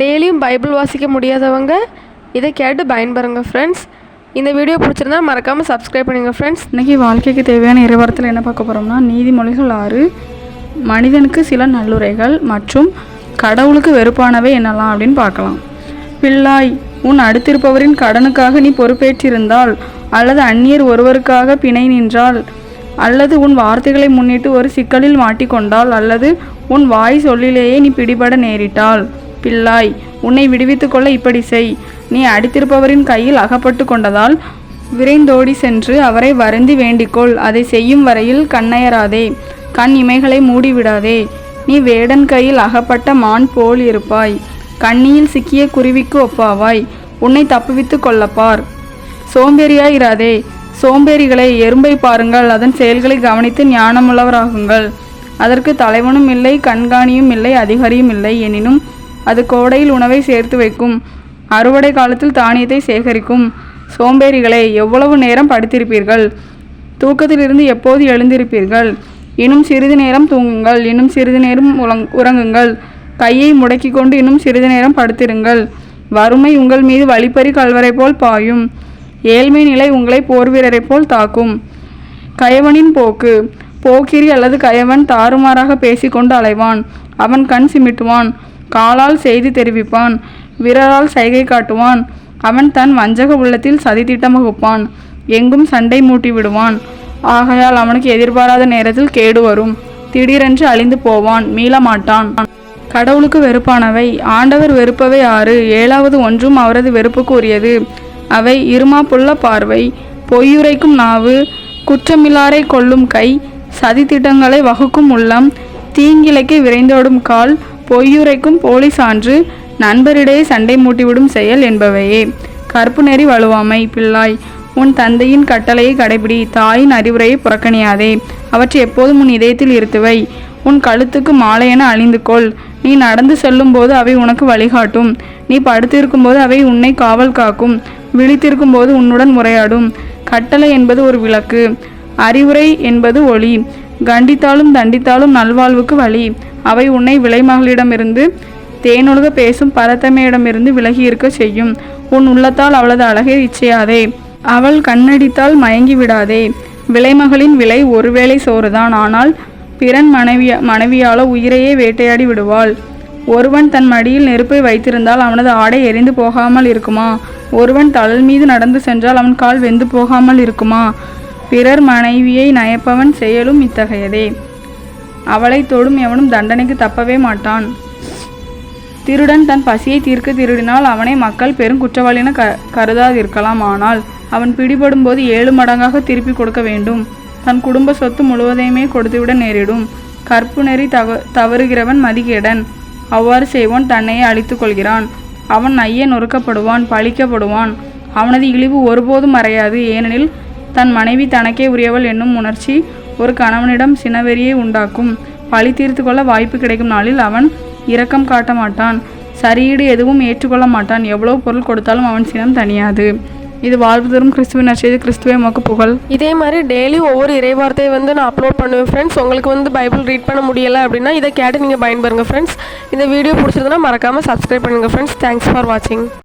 டெய்லியும் பைபிள் வாசிக்க முடியாதவங்க இதை கேட்டு பயன்பெறுங்க ஃப்ரெண்ட்ஸ் இந்த வீடியோ பிடிச்சிருந்தா மறக்காமல் சப்ஸ்கிரைப் பண்ணுங்கள் ஃப்ரெண்ட்ஸ் இன்றைக்கி வாழ்க்கைக்கு தேவையான இருவரத்தில் என்ன பார்க்க போகிறோம்னா நீதிமொழிகள் ஆறு மனிதனுக்கு சில நல்லுரைகள் மற்றும் கடவுளுக்கு வெறுப்பானவை என்னலாம் அப்படின்னு பார்க்கலாம். பிள்ளாய் உன் அடுத்திருப்பவரின் கடனுக்காக நீ பொறுப்பேற்றிருந்தால் அல்லது அந்நியர் ஒருவருக்காக பிணை நின்றால் அல்லது உன் வார்த்தைகளை முன்னிட்டு ஒரு சிக்கலில் மாட்டிக்கொண்டால் அல்லது உன் வாய் சொல்லிலேயே நீ பிடிபட நேரிட்டால். பிள்ளாய் உன்னை விடுவித்துக் கொள்ள இப்படி செய். நீ அடித்திருப்பவரின் கையில் அகப்பட்டு கொண்டதால் விரைந்தோடி சென்று அவரை வருந்தி வேண்டிக்கொள். அதை செய்யும் வரையில் கண்ணயராதே. கண் இமைகளை மூடிவிடாதே. நீ வேடன் கையில் அகப்பட்ட மான் போல் இருப்பாய். கண்ணியில் சிக்கிய குருவிக்கு ஒப்பாவாய். உன்னை தப்புவித்து கொள்ளப்பார். சோம்பேறியாயிராதே. சோம்பேறிகளை எறும்பை பாருங்கள். அதன் செயல்களை கவனித்து ஞானமுள்ளவராகுங்கள். அதற்கு தலைவனும் இல்லை கண்காணியும் இல்லை அதிகாரியும் இல்லை. எனினும் அது கோடையில் உணவை சேர்த்து வைக்கும். அறுவடை காலத்தில் தானியத்தை சேகரிக்கும். சோம்பேறிகளே எவ்வளவு நேரம் படுத்திருப்பீர்கள்? தூக்கத்திலிருந்து எப்போது எழுந்திருப்பீர்கள்? இன்னும் சிறிது நேரம் தூங்குங்கள் இன்னும் சிறிது நேரம் உலங் உறங்குங்கள். கையை முடக்கிக் கொண்டு இன்னும் சிறிது நேரம் படுத்திருங்கள். வறுமை உங்கள் மீது வழிப்பறி கல்வரை போல் பாயும். ஏழ்மை நிலை உங்களை போர் வீரரைப் போல் தாக்கும். கயவனின் போக்கு. போக்கிரி அல்லது கயவன் தாறுமாறாக பேசிக்கொண்டு அலைவான். அவன் கண் சிமிட்டுவான். காலால் செய்தி தெரிவிப்பான். விரலால் சைகை காட்டுவான். அவன் தன் வஞ்சக உள்ளத்தில் சதித்திட்டம் வகுப்பான். எங்கும் சண்டை மூட்டி விடுவான். ஆகையால் அவனுக்கு எதிர்பாராத நேரத்தில் கேடு வரும். திடீரென்று அழிந்து போவான். மீளமாட்டான் கடவுளுக்கு வெறுப்பானவை. ஆண்டவர் வெறுப்பவை ஆறு. ஏழாவது ஒன்றும் அவரது வெறுப்புக்கு உரியது அவை இருமாப்புள்ள பார்வை. பொய்யுரைக்கும் நாவு. குற்றமில்லாரை கொல்லும் கை. சதித்திட்டங்களை வகுக்கும் உள்ளம். தீங்கிழைக்கு விரைந்தோடும் கால். பொய்யுரைக்கும் போலி சான்று நண்பரிடையே சண்டை மூட்டிவிடும் செயல் என்பவையே. கற்பு நெறி வலுவாமை பிள்ளாய் உன் தந்தையின் கட்டளையை கடைபிடி தாயின் அறிவுரையை புறக்கணியாதே. அவற்றை எப்போதும் உன் இதயத்தில் இருத்துவை. உன் கழுத்துக்கு மாலையென அணிந்து கொள். நீ நடந்து செல்லும்போது அவை உனக்கு வழிகாட்டும். நீ படுத்திருக்கும்போது அவை உன்னை காவல் காக்கும். விழித்திருக்கும்போது உன்னுடன் உரையாடும். கட்டளை என்பது ஒரு விளக்கு. அறிவுரை என்பது ஒளி. கண்டித்தாலும் தண்டித்தாலும் நல்வாழ்வுக்கு வழி. அவை உன்னை விலைமகளிடமிருந்து தேனொழுக பேசும் பரத்தமையிடமிருந்து விலகி இருக்க செய்யும். உன் உள்ளத்தால் அவளது அழகை இச்சையாதே. அவள் கண்ணடித்தால் மயங்கி விடாதே. விலைமகளின் விலை ஒருவேளை சோறுதான். ஆனால் பிறன் மனைவிய மனைவியால உயிரையே வேட்டையாடி விடுவாள். ஒருவன் தன் மடியில் நெருப்பை வைத்திருந்தால் அவனது ஆடை எரிந்து போகாமல் இருக்குமா? ஒருவன் தழல் மீது நடந்து சென்றால் அவன் கால் வெந்து போகாமல் இருக்குமா? பிறர் மனைவியை நயப்பவன் செயலும் இத்தகையதே. அவளை தொடும் எவனும் தண்டனைக்கு தப்பவே மாட்டான். திருடன் தன் பசியை தீர்க்க திருடினால் அவனை மக்கள் பெரும் குற்றவாளின க கருதாதிருக்கலாம். ஆனால் அவன் பிடிபடும் போது ஏழு மடங்காக திருப்பி கொடுக்க வேண்டும். தன் குடும்ப சொத்து முழுவதையுமே கொடுத்துவிட நேரிடும். கற்பு நெறி தவ தவறுகிறவன் மதிகேடன். அவ்வாறு செய்வான் தன்னையே அழித்து கொள்கிறான். அவன் ஐய நொறுக்கப்படுவான் பழிக்கப்படுவான். அவனது இழிவு ஒருபோதும் மறையாது. ஏனெனில் தன் மனைவி தனக்கே உரியவள் என்னும் உணர்ச்சி ஒரு கணவனிடம் சினவெறியை உண்டாக்கும். பழி தீர்த்து கொள்ள வாய்ப்பு கிடைக்கும் நாளில் அவன் இரக்கம் காட்ட மாட்டான். சரியீடு எதுவும் ஏற்றுக்கொள்ள மாட்டான். எவ்வளோ பொருள் கொடுத்தாலும் அவன் சினம் தனியாது இது வாழ்வு தரும் கிறிஸ்துவின் நச்செய்து கிறிஸ்துவே மக்கு புகழ். இதே மாதிரி டெய்லி ஒவ்வொரு இறைவார்த்தையை வந்து நான் அப்லோட் பண்ணுவேன் ஃப்ரெண்ட்ஸ் உங்களுக்கு வந்து பைபிள் ரீட் பண்ண முடியலை அப்படின்னா இதை கேட்டு நீங்கள் பயன்பெறுங்க ஃப்ரெண்ட்ஸ் இந்த வீடியோ பிடிச்சிருந்தனா மறக்காமல் சப்ஸ்கிரைப் பண்ணுங்கள் ஃப்ரெண்ட்ஸ் தேங்க்ஸ் ஃபார் வாட்சிங்